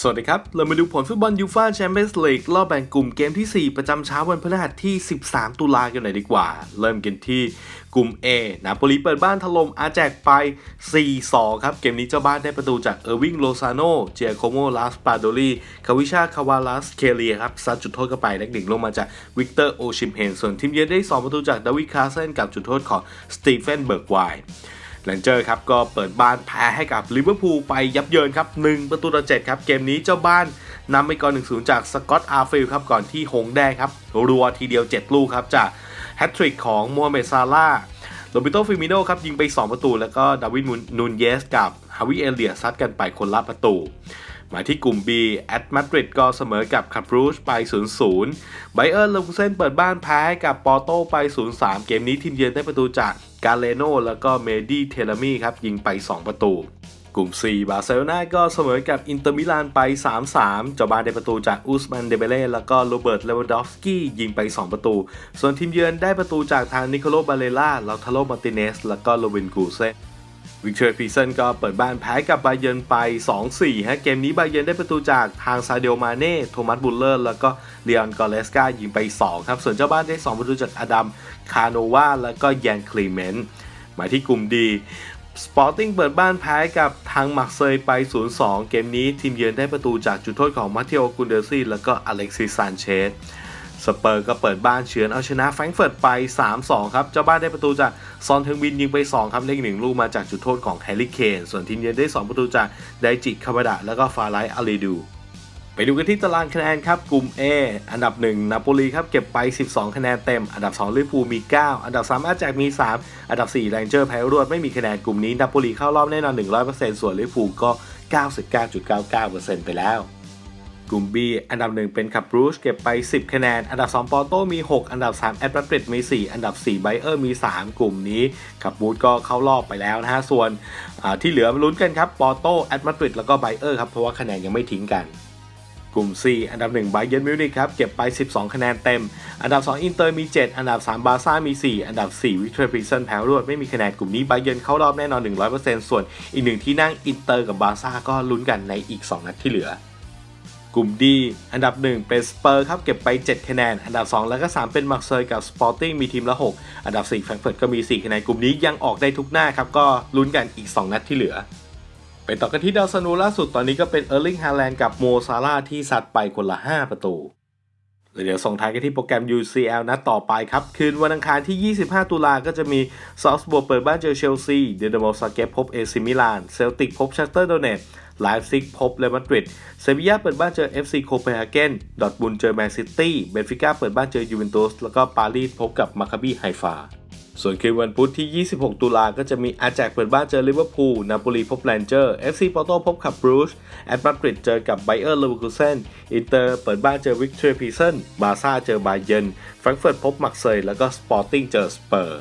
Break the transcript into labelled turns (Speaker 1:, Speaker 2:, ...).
Speaker 1: สวัสดีครับ เรามาดูผลฟุตบอลยูฟ่าแชมเปี้ยนส์ลีกรอบแบ่งกลุ่มเกมที่ 4 ประจำเช้าวันพฤหัสที่ 13 ตุลากันหน่อยดีกว่า เริ่มกันที่กลุ่ม A นาโปลีเปิดบ้านถล่มอาแจกไป 4-2 ครับ เกมนี้เจ้าบ้านได้ประตูจากเออร์วิงโลซาโน เจียโคโมลาสปาโดลีคาวิชาคาวาลาสเคเลียครับซัดจุดโทษเข้าไปและหนึ่งลงมาจากวิกเตอร์โอชิมเฮนส่วนทีมเยือนได้ 2 ประตูจากดาวิคาเซนกับจุดโทษของสตีเฟนเบิร์กไว น์แลนเจอร์ครับก็เปิดบ้านแพ้ให้กับลิเวอร์พูลไปยับเยินครับ1ประตูต่อ7ครับ เกมนี้เจ้าบ้านนำไปก่อน 1-0 จากสกอตอาร์ฟิลครับก่อนที่หงแดงครับรัวทีเดียว 7 ลูกครับจากแฮตทริกของโมฮัมเหม็ดซาลาโรบิโตฟิมิโนครับยิงไป 2 ประตู แล้วก็ดาวิดนูนเยสกับฮาวิเอเลียซัดกันไปคนละประตู มาที่กลุ่ม B แอตมาดริดก็เสมอกับคาปรูชไป 0-0 ไบเออร์ลวเซนเปิดบ้านแพ้กับปอร์โตไป 0-3 เกมนี้ทีมเยือนได้ประตูจากกาเลโนแล้วก็เมดี้เทลามีครับยิงไป 2 ประตูกลุ่ม 4 บาร์เซโลนาก็เสมอกับอินเตอร์มิลานไป 3-3 เจ้าบ้านได้ประตูจากอุสมันเดเบเล่แล้วก็โรเบิร์ตเลวานดอฟสกี้ยิงไป 2 ประตู ส่วนทีมเยือนได้ประตูจากทางนิโคโลบาเลล่าลาทาโลมาร์ติเนส แล้วก็โรเวนกูเซ วิกเตอร์พีเซนก็เปิดบ้านแพ้กับบาเยิร์นไป 2-4 ฮะ เกมนี้บาเยิร์นได้ประตูจากทางซาเดลมาเน่ โทมัสบุลเลอร์ แล้วก็เลออนกอเลสกายิงไป 2 ครับ ส่วนเจ้าบ้านได้ 2 ประตูจากอดัม คาโนวา แล้วก็แยนคลีเมนต์มาที่กลุ่มดีสปอร์ติ้งเปิดบ้านแพ้กับทางมักเซยไป 0-2 เกมนี้ทีมเยือนได้ประตูจากจุดโทษของมาเทโอกุนเดอร์ซี่แล้วก็อเล็กซิสซานเชส สเปอร์ก็เปิดบ้านเฉือนเอาชนะแฟรงก์เฟิร์ตไป 3-2 ครับ เจ้าบ้านได้ประตูจากซอนเทงวินยิงไป 2 ครับเลขหนึ่งลูกมาจากจุดโทษของแฮร์รี่เคน ส่วนทีมเยือนได้ 2 ประตูจากไดจิคาบดะแล้วก็ฟาไลอาลีดู ไปดูกันที่ตารางคะแนนครับ กลุ่ม A อันดับ 1 นาโปลีครับเก็บไป 12 คะแนนเต็ม อันดับ2ลิเวอร์พูลมี 9 อันดับ3อาแจกมี 3 อันดับ4แรงเจอร์แพ้รวดไม่มีคะแนนกลุ่มนี้นาโปลีเข้ารอบแน่นอน100%ส่วนลิเวอร์พูลก็ 99.99%ไปแล้ว กลุ่ม B อันดับ 1 เป็นคับรูชเก็บไป 10 คะแนน อันดับ 2 ปอร์โตมี 6 อันดับ 3 แอตมาดริดมี 4 อันดับ 4 ไบเออร์มี 3 กลุ่มนี้คับรูชก็เข้ารอบไปแล้วนะฮะ ส่วนที่เหลือมาลุ้นกันครับ ปอร์โตแอตมาดริดแล้วก็ไบเออร์ครับ เพราะว่าคะแนนยังไม่ทิ้งกันกลุ่ม C อันดับ1ไบเยนมิวนิกครับ เก็บไป 12 คะแนนเต็ม อันดับ 2 อินเตอร์มี 7 อันดับ 3 บาซ่ามี 4 อันดับ 4 วิกตอร์พรีเซนแพ้รวดไม่มีคะแนนกลุ่มนี้ไบเยนเข้ารอบแน่นอน 100%ส่วนอีกหนึ่งที่นั่งอินเตอร์กับบาซ่าก็ลุ้นกันในอีก 2 นัดที่เหลือ กลุ่ม D อันดับ 1 เป็นสเปอร์ครับเก็บไป 7 คะแนน อันดับ 2 แล้วก็ 3 เป็นมาร์เซย์กับสปอร์ติ้งมีทีมละ 6 อันดับ4แฟรงเฟิร์ตก็มี 4 คะแนน กลุ่มนี้ยังออกได้ทุกหน้าครับก็ลุ้นกันอีก 2 นัดที่เหลือไปต่อกันที่ดาวซันูล่าสุดตอนนี้ก็เป็นเออร์ลิงฮาแลนด์กับโมซาร่าที่ซัดไปคนละ 5 ประตู เดี๋ยวส่งท้ายกันที่โปรแกรม UCL นัดต่อไปครับ คืนวันอังคารที่ 25 ตุลาก็จะมีซอสบัวเปิดบ้านเจอเชลซี เดนโมซาเกปพบเอซิมิลาน เซลติกพบชัตเตอร์โดเนตไลฟ์ซิกพบเรอัลมาดริด เซบียาเปิดบ้านเจอ FC โคเปนเฮเกน ดอทบุนเจอแมนซิตี้ เบนฟิก้าเปิดบ้านเจอยูเวนตุส แล้วก็ปารีสพบกับมาคาบีไฮฟา ส่วนคืนวันพุธที่ 26 ตุลาก็จะมีอาแจกเปิดบ้านเจอลิเวอร์พูล นาโปลีพบแลนเจอร์ FC ปอร์โตพบกับบรูชแอตมาดริดเจอกับไบเออร์เลเวอร์คูเซนอินเตอร์เปิดบ้านเจอวิกเตอร์พีเซนบาซ่าเจอบาเยนแฟรงก์เฟิร์ตพบมักเซยแล้วก็สปอร์ติ้งเจอสเปอร์